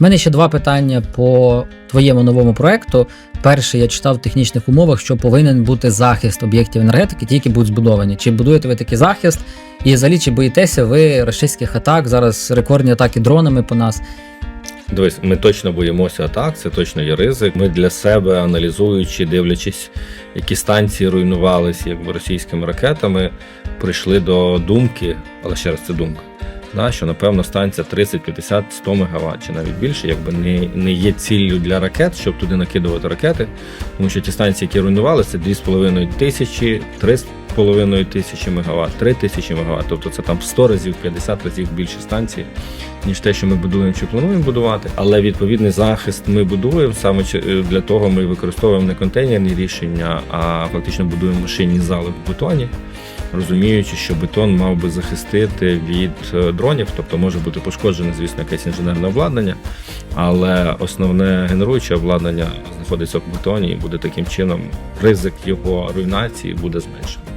Мене ще два питання по твоєму новому проекту. Перше, я читав в технічних умовах, що повинен бути захист об'єктів енергетики, ті, які будуть збудовані. Чи будуєте ви такий захист? І взагалі, чи боїтеся ви російських атак? Зараз рекордні атаки дронами по нас. Дивись, ми точно боїмося атак, це точно є ризик. Ми для себе аналізуючи, дивлячись, які станції руйнувалися якби російськими ракетами, прийшли до думки, але ще раз це думка. Да, що напевно станція 30, 50, 100 МВт чи навіть більше, якби не, не є ціллю для ракет, щоб туди накидувати ракети. Тому що ті станції, які руйнувалися, 2,5 тисячі, 3,5 тисячі МВт, 3 тисячі МВт. Тобто це там в 100 разів, 50 разів більше станцій, ніж те, що ми будуємо чи плануємо будувати. Але відповідний захист ми будуємо саме е, для того, ми використовуємо не контейнерні рішення, а фактично будуємо машинні зали в бетоні. Розуміючи, що бетон мав би захистити від е, дронів, тобто може бути пошкоджене, звісно, якесь інженерне обладнання, але основне генеруюче обладнання знаходиться в бетоні і буде таким чином ризик його руйнації буде зменшений.